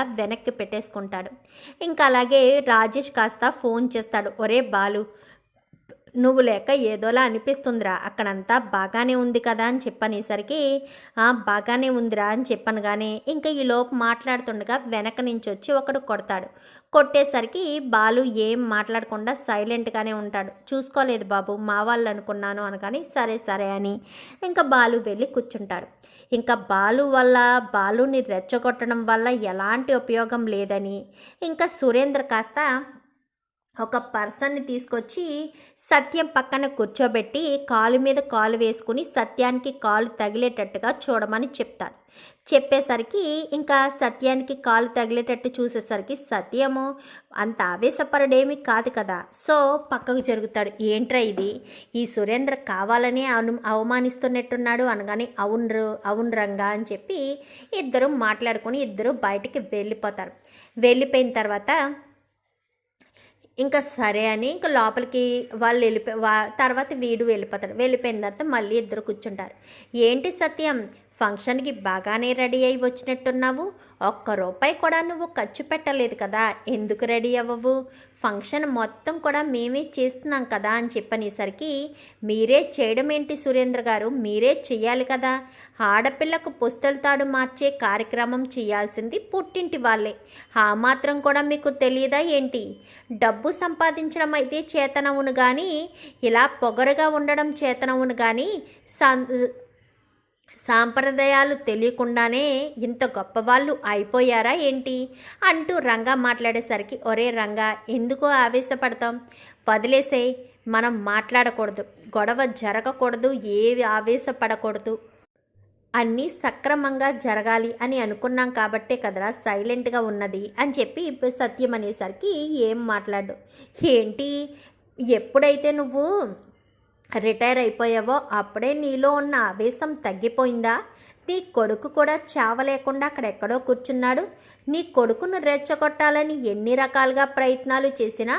వెనక్కి పెట్టేసుకుంటాడు. ఇంకా అలాగే రాజేష్ కాస్త ఫోన్ చేస్తాడు. ఒరే బాలు నువ్వు లేక ఏదోలా అనిపిస్తుందిరా. అక్కడంతా బాగానే ఉంది కదా అని చెప్పనేసరికి బాగానే ఉందిరా అని చెప్పనగానే ఇంకా ఈ లోపు మాట్లాడుతుండగా వెనక నుంచి వచ్చి ఒకడు కొడతాడు. కొట్టేసరికి బాలు ఏం మాట్లాడకుండా సైలెంట్గానే ఉంటాడు. చూసుకోలేదు బాబు మా వాళ్ళు అనుకున్నాను అనగాని సరే సరే అని ఇంకా బాలు వెళ్ళి కూర్చుంటాడు. ఇంకా బాలు వల్ల బాలుని రెచ్చగొట్టడం వల్ల ఎలాంటి ఉపయోగం లేదని ఇంకా సురేంద్ర కాస్త ఒక పర్సన్ని తీసుకొచ్చి సత్యం పక్కన కూర్చోబెట్టి కాలు మీద కాలు వేసుకుని సత్యానికి కాలు తగిలేటట్టుగా చూడమని చెప్తాడు. చెప్పేసరికి ఇంకా సత్యానికి కాలు తగిలేటట్టు చూసేసరికి సత్యము అంత ఆవేశపరుడేమీ కాదు కదా. సో పక్కకు జరుగుతాడు ఏంట్రా ఇది? ఈ సురేంద్ర కావాలనే అను అవమానిస్తున్నట్టున్నాడు అనగానే అవును అవును రంగా అని చెప్పి ఇద్దరు మాట్లాడుకొని ఇద్దరు బయటికి వెళ్ళిపోతారు. వెళ్ళిపోయిన తర్వాత ఇంకా సరే అని ఇంకా లోపలికి వాళ్ళు వెళ్ళిపో వా తర్వాత వీడు వెళ్ళిపోతాడు. వెళ్ళిపోయిన తర్వాత మళ్ళీ ఇద్దరు కూర్చుంటారు. ఏంటి సత్యం? ఫంక్షన్కి బాగానే రెడీ అయి వచ్చినట్టున్నావు. ఒక్క రూపాయి కూడా నువ్వు ఖర్చు పెట్టలేదు కదా. ఎందుకు రెడీ అవ్వవు? ఫంక్షన్ మొత్తం కూడా మేమే చేస్తున్నాం కదా అని చెప్పనేసరికి మీరే చేయడం ఏంటి సురేంద్ర గారు? మీరే చెయ్యాలి కదా. ఆడపిల్లకు పుస్తల తాడు మార్చే కార్యక్రమం చేయాల్సింది పుట్టింటి వాళ్ళే. ఆ మాత్రం కూడా మీకు తెలియదా ఏంటి? డబ్బు సంపాదించడం అయితే చేతనవును కానీ ఇలా పొగరుగా ఉండడం చేతనవును కానీ సాంప్రదాయాలు తెలియకుండానే ఇంత గొప్పవాళ్ళు అయిపోయారా ఏంటి? అంటూ రంగా మాట్లాడేసరికి ఒరే రంగా ఎందుకో ఆవేశపడతాం? వదిలేసే మనం మాట్లాడకూడదు. గొడవ జరగకూడదు ఏవి ఆవేశపడకూడదు అన్నీ సక్రమంగా జరగాలి అని అనుకున్నాం కాబట్టే కదరా సైలెంట్గా ఉన్నది అని చెప్పి ఇప్పుడు సత్యం అనేసరికి ఏం మాట్లాడు. ఏంటి? ఎప్పుడైతే నువ్వు రిటైర్ అయిపోయావో అప్పుడే నీలో ఉన్న ఆవేశం తగ్గిపోయిందా? నీ కొడుకు కూడా చావలేకుండా అక్కడెక్కడో కూర్చున్నాడు. నీ కొడుకును రెచ్చగొట్టాలని ఎన్ని రకాలుగా ప్రయత్నాలు చేసినా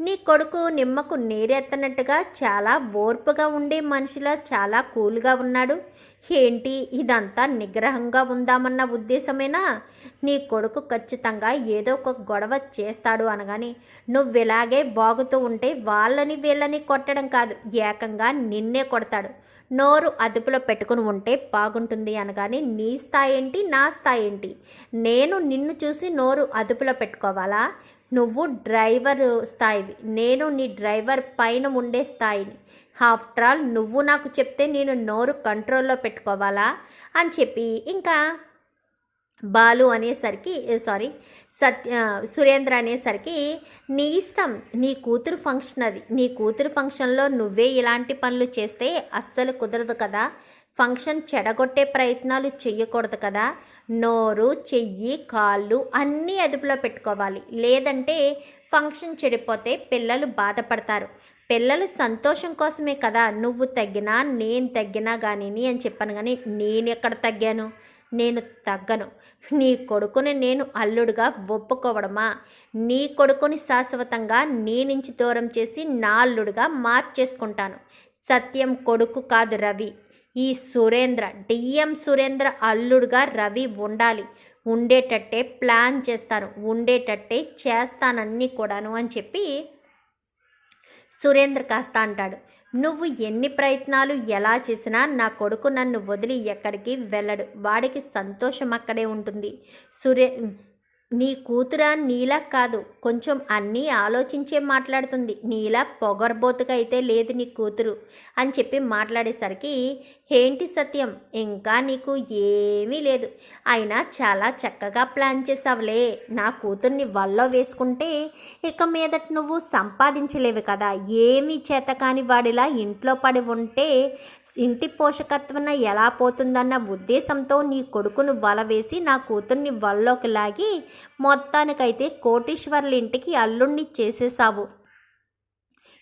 నీ కొడుకు నిమ్మకు నీరెత్తనట్టుగా చాలా ఓర్పుగా ఉండే మనిషిలా చాలా కూల్గా ఉన్నాడు. ఏంటి? ఇదంతా నిగ్రహంగా ఉందామన్న ఉద్దేశమేనా? నీ కొడుకు ఖచ్చితంగా ఏదో ఒక గొడవ చేస్తాడు అనగాని నువ్వు ఇలాగే వాగుతూ ఉంటే వాళ్ళని వీళ్ళని కొట్టడం కాదు ఏకంగా నిన్నే కొడతాడు. నోరు అదుపులో పెట్టుకుని ఉంటే బాగుంటుంది అనగాని నీ స్థాయి ఏంటి నా స్థాయి ఏంటి నేను నిన్ను చూసి నోరు అదుపులో పెట్టుకోవాలా? నువ్వు డ్రైవర్ స్థాయివి. నేను నీ డ్రైవర్ పైన ఉండే స్థాయిని. ఆఫ్టర్ ఆల్ నువ్వు నాకు చెప్తే నేను నోరు కంట్రోల్లో పెట్టుకోవాలా? అని చెప్పి ఇంకా బాలు అనేసరికి సారీ సత్య సురేంద్ర అనేసరికి నీ ఇష్టం నీ కూతురు ఫంక్షన్ అది. నీ కూతురు ఫంక్షన్లో నువ్వే ఇలాంటి పనులు చేస్తే అస్సలు కుదరదు కదా. ఫంక్షన్ చెడగొట్టే ప్రయత్నాలు చేయకూడదు కదా. నోరు చెయ్యి కాళ్ళు అన్నీ అదుపులో పెట్టుకోవాలి. లేదంటే ఫంక్షన్ చెడిపోతే పిల్లలు బాధపడతారు. పిల్లల సంతోషం కోసమే కదా. నువ్వు తగ్గినా నేను తగ్గినా కానీ అని చెప్పాను. కానీ నేను ఎక్కడ తగ్గాను? నేను తగ్గను. నీ కొడుకుని నేను అల్లుడుగా ఒప్పుకోవడమా? నీ కొడుకుని శాశ్వతంగా నీ నుంచి దూరం చేసి నా అల్లుడుగా మార్చేసుకుంటాను. సత్యం కొడుకు కాదు రవి. ఈ సురేంద్ర డిఎం సురేంద్ర అల్లుడుగా రవి ఉండాలి. ఉండేటట్టే ప్లాన్ చేస్తాను. ఉండేటట్టే చేస్తానన్నీ కూడాను అని చెప్పి సురేంద్ర కాస్త అంటాడు. నువ్వు ఎన్ని ప్రయత్నాలు ఎలా చేసినా నా కొడుకు నన్ను వదిలి ఎక్కడికి వెళ్ళడు. వాడికి సంతోషం అక్కడే ఉంటుంది. సురే నీ కూతురా నీలా కాదు. కొంచెం అన్నీ ఆలోచించే మాట్లాడుతుంది. నీలా పొగరబోతుగా అయితే లేదు నీ కూతురు అని చెప్పి మాట్లాడేసరికి ఏంటి సత్యం? ఇంకా నీకు ఏమీ లేదు. అయినా చాలా చక్కగా ప్లాన్ చేసావులే. నా కూతుర్ని వల్లో వేసుకుంటే ఇక మీదట నువ్వు సంపాదించలేవు కదా. ఏమీ చేతకాని వాడిలా ఇంట్లో పడి ఉంటే ఇంటి పోషకత్వం ఎలా పోతుందన్న ఉద్దేశంతో నీ కొడుకును వల వేసి నా కూతుర్ని వల్లోకి లాగి మొత్తానికైతే కోటీశ్వర్ల ఇంటికి అల్లుణ్ణి చేసేసావు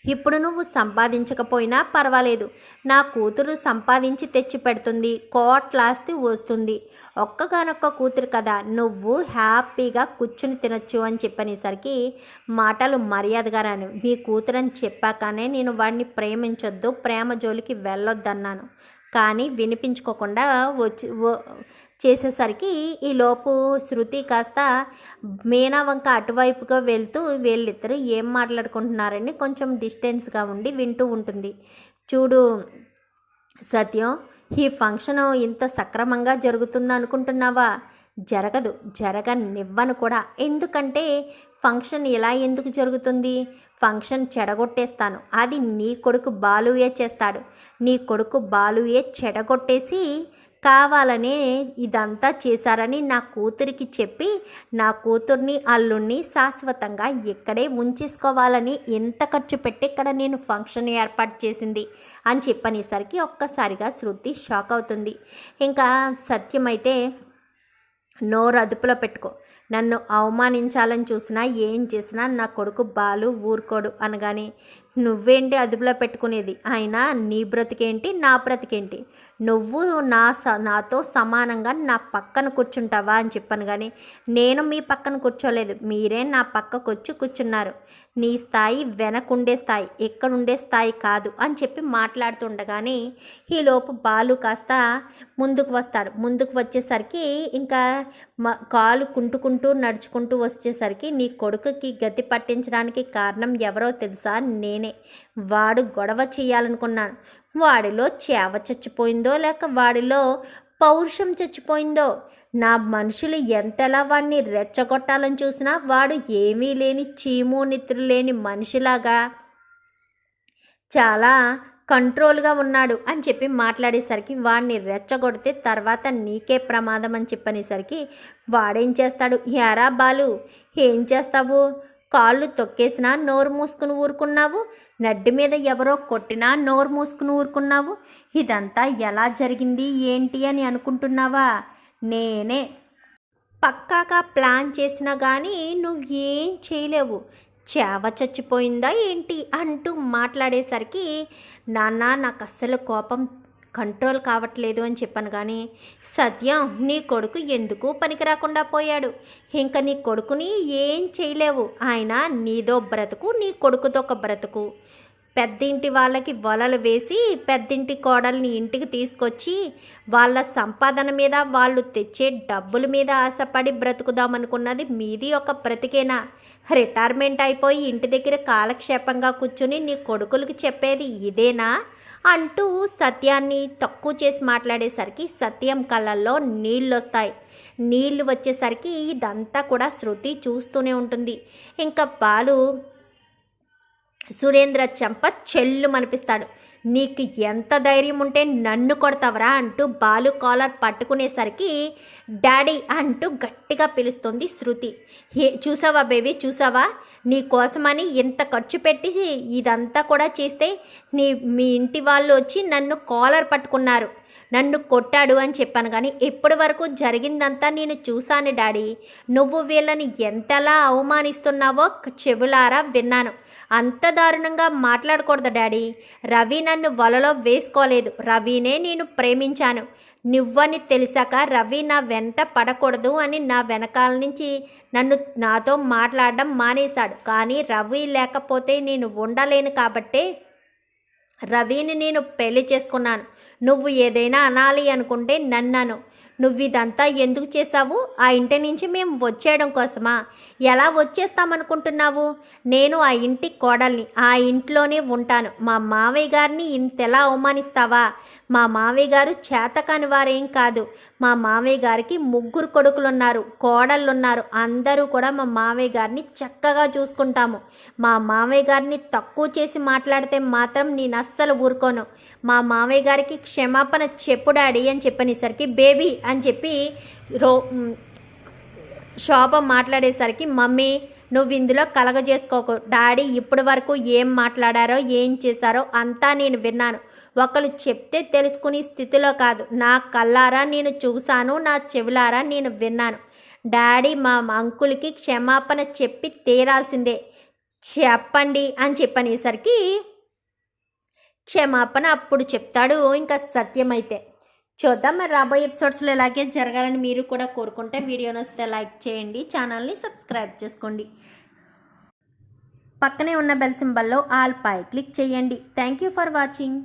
ఇప్పుడు నువ్వు సంపాదించకపోయినా పర్వాలేదు. నా కూతురు సంపాదించి తెచ్చి పెడుతుంది కోట్లాస్తి వస్తుంది. ఒక్కగానొక్క కూతురు కదా. నువ్వు హ్యాపీగా కూర్చుని తినొచ్చు అని చెప్పనేసరికి మాటలు మర్యాదగారాను మీ కూతురని చెప్పాకనే నేను వాడిని ప్రేమించొద్దు. ప్రేమ జోలికి వెళ్ళొద్దన్నాను. కానీ వినిపించుకోకుండా వచ్చి చేసేసరికి ఈ లోపు శృతి కాస్త మీనా వంక అటువైపుగా వెళ్తూ వీళ్ళిద్దరూ ఏం మాట్లాడుకుంటున్నారని కొంచెం డిస్టెన్స్గా ఉండి వింటూ ఉంటుంది. చూడు సత్యం ఈ ఫంక్షన్ ఇంత సక్రమంగా జరుగుతుంది అనుకుంటున్నావా జరగదు జరగనివ్వను కూడా. ఎందుకంటే ఫంక్షన్ ఇలా ఎందుకు జరుగుతుంది? ఫంక్షన్ చెడగొట్టేస్తాను. అది నీ కొడుకు బాలుయే చేస్తాడు. నీ కొడుకు బాలుయే చెడగొట్టేసి కావాలనే ఇదంతా చేశారని నా కూతురికి చెప్పి నా కూతుర్ని అల్లుణ్ణి శాశ్వతంగా ఇక్కడే ఉంచేసుకోవాలని ఎంత ఖర్చు పెట్టి ఇక్కడ నేను ఫంక్షన్ ఏర్పాటు చేసింది అని చెప్పనేసరికి ఒక్కసారిగా శృతి షాక్ అవుతుంది. ఇంకా సత్యమైతే నోరు అదుపులో పెట్టుకో. నన్ను అవమానించాలని చూసినా ఏం చేసినా నా కొడుకు బాలు ఊరుకోడు అనగానే నువ్వేంటి అదుపులో పెట్టుకునేది? అయినా నీ బ్రతికేంటి? నా బ్రతికేంటి? నువ్వు నా స నాతో సమానంగా నా పక్కన కూర్చుంటావా అని చెప్పాను కానీ నేను మీ పక్కన కూర్చోలేదు. మీరే నా పక్కకు వచ్చి కూర్చున్నారు. నీ స్థాయి వెనకుండే స్థాయి ఎక్కడుండే స్థాయి కాదు అని చెప్పి మాట్లాడుతుండగానే ఈలోపు బాలు కాస్త ముందుకు వస్తాడు. ముందుకు వచ్చేసరికి ఇంకా మ కాలు కుంటుకుంటూ నడుచుకుంటూ వచ్చేసరికి నీ కొడుకుకి గతి పట్టించడానికి కారణం ఎవరో తెలుసా? నేనే. వాడు గొడవ చేయాలనుకున్నాను. వాడిలో చేవ చచ్చిపోయిందో లేక వాడిలో పౌరుషం చచ్చిపోయిందో? నా మనుషులు ఎంతలా వాడిని రెచ్చగొట్టాలని చూసినా వాడు ఏమీ లేని చీము నిద్ర లేని మనిషిలాగా చాలా కంట్రోల్గా ఉన్నాడు అని చెప్పి మాట్లాడేసరికి వాడిని రెచ్చగొడితే తర్వాత నీకే ప్రమాదం అని చెప్పనేసరికి వాడేం చేస్తాడు? యారా బాలు ఏం చేస్తావు? కాళ్ళు తొక్కేసినా నోరు మూసుకుని ఊరుకున్నావు? నడ్డి మీద ఎవరో కొట్టినా నోరు మూసుకుని ఊరుకున్నావు? ఇదంతా ఎలా జరిగింది? ఏంటి అని అనుకుంటున్నావా? నేనే. పక్కాగా ప్లాన్ చేసినా కానీ నువ్వేం చేయలేవు. చేవ చచ్చిపోయిందా ఏంటి? అంటూ మాట్లాడేసరికి నాన్న నాకు అస్సలు కోపం కంట్రోల్ కావట్లేదు అని చెప్పాను కానీ సత్యం నీ కొడుకు ఎందుకు పనికి రాకుండా పోయాడు? ఇంకా నీ కొడుకుని ఏం చేయలేవు. ఆయన నీదో బ్రతుకు నీ కొడుకుతో ఒక బ్రతుకు. పెద్దింటి వాళ్ళకి వలలు వేసి పెద్దింటి కోడల్ని ఇంటికి తీసుకొచ్చి వాళ్ళ సంపాదన మీద వాళ్ళు తెచ్చే డబ్బుల మీద ఆశపడి బ్రతుకుదామనుకున్నది మీది ఒక బ్రతికేనా? రిటైర్మెంట్ అయిపోయి ఇంటి దగ్గర కాలక్షేపంగా కూర్చుని నీ కొడుకులకు చెప్పేది ఇదేనా? అంటూ సత్యాన్ని తక్కువ చేసి మాట్లాడేసరికి సత్యం కళ్ళల్లో నీళ్ళు వస్తాయి నీళ్ళు వచ్చేసరికి ఇదంతా కూడా శృతి చూస్తూనే ఉంటుంది. ఇంకా బాలు సురేంద్ర చెంప చెల్లు మనిపిస్తాడు నీకు ఎంత ధైర్యం ఉంటే నన్ను కొడతావరా అంటూ బాలు కాలర్ పట్టుకునేసరికి డాడీ అంటూ గట్టిగా పిలుస్తుంది శృతి. ఏ చూసావా బేబీ చూసావా? నీ కోసమని ఇంత ఖర్చు పెట్టి ఇదంతా కూడా చేస్తే నీ మీ ఇంటి వాళ్ళు వచ్చి నన్ను కాలర్ పట్టుకున్నారు. నన్ను కొట్టాడు అని చెప్పాను కానీ ఇప్పటి వరకు జరిగిందంతా నేను చూశాను డాడీ. నువ్వు వీళ్ళని ఎంతలా అవమానిస్తున్నావో చెవులారా విన్నాను. అంత దారుణంగా మాట్లాడకూడదు డాడీ. రవి నన్ను వలలో వేసుకోలేదు. రవినే నేను ప్రేమించాను. నువ్వని తెలిసాక రవి నా వెంట పడకూడదు అని నా వెనకాల నుంచి నన్ను నాతో మాట్లాడడం మానేశాడు. కానీ రవి లేకపోతే నేను ఉండలేను కాబట్టే రవిని నేను పెళ్ళి చేసుకున్నాను. నువ్వు ఏదైనా అనాలి అనుకుంటే నన్నను. నువ్వు ఇదంతా ఎందుకు చేశావు? ఆ ఇంటి నుంచి మేము వచ్చేయడం కోసమా? ఎలా వచ్చేస్తామనుకుంటున్నావు? నేను ఆ ఇంటి కోడల్ని ఆ ఇంట్లోనే ఉంటాను. మా మావయ్య గారిని ఇంతెలా అవమానిస్తావా? మా మావయ్య గారు చేతకాని వారేం కాదు. మా మావయ్య గారికి ముగ్గురు కొడుకులున్నారు కోడళ్ళున్నారు. అందరూ కూడా మా మావయ్య గారిని చక్కగా చూసుకుంటాము. మా మావయ్య గారిని తక్కువ చేసి మాట్లాడితే మాత్రం నేను అస్సలు ఊరుకోను. మా మావయ్య గారికి క్షమాపణ చెప్పు డాడీ అని చెప్పనేసరికి బేబీ అని చెప్పి రో శోభ మాట్లాడేసరికి మమ్మీ నువ్వు ఇందులో కలగజేసుకోకు. డాడీ ఇప్పటి వరకు ఏం మాట్లాడారో ఏం చేశారో అంతా నేను విన్నాను. ఒకరు చెప్తే తెలుసుకునే స్థితిలో కాదు. నా కళ్ళారా నేను చూశాను నా చెవులారా నేను విన్నాను. డాడీ మా అంకుల్కి క్షమాపణ చెప్పి తీరాల్సిందే. చెప్పండి అని చెప్పనేసరికి క్షమాపణ అప్పుడు చెప్తాడు. ఇంకా సత్యమైతే చూద్దాం. మరి రాబోయే ఎపిసోడ్స్లో ఇలాగే జరగాలని మీరు కూడా కోరుకుంటే వీడియో నచ్చితే లైక్ చేయండి ఛానల్ని సబ్స్క్రైబ్ చేసుకోండి. పక్కనే ఉన్న బెల్ సింబల్లో ఆల్ పై క్లిక్ చేయండి. Thank you for watching.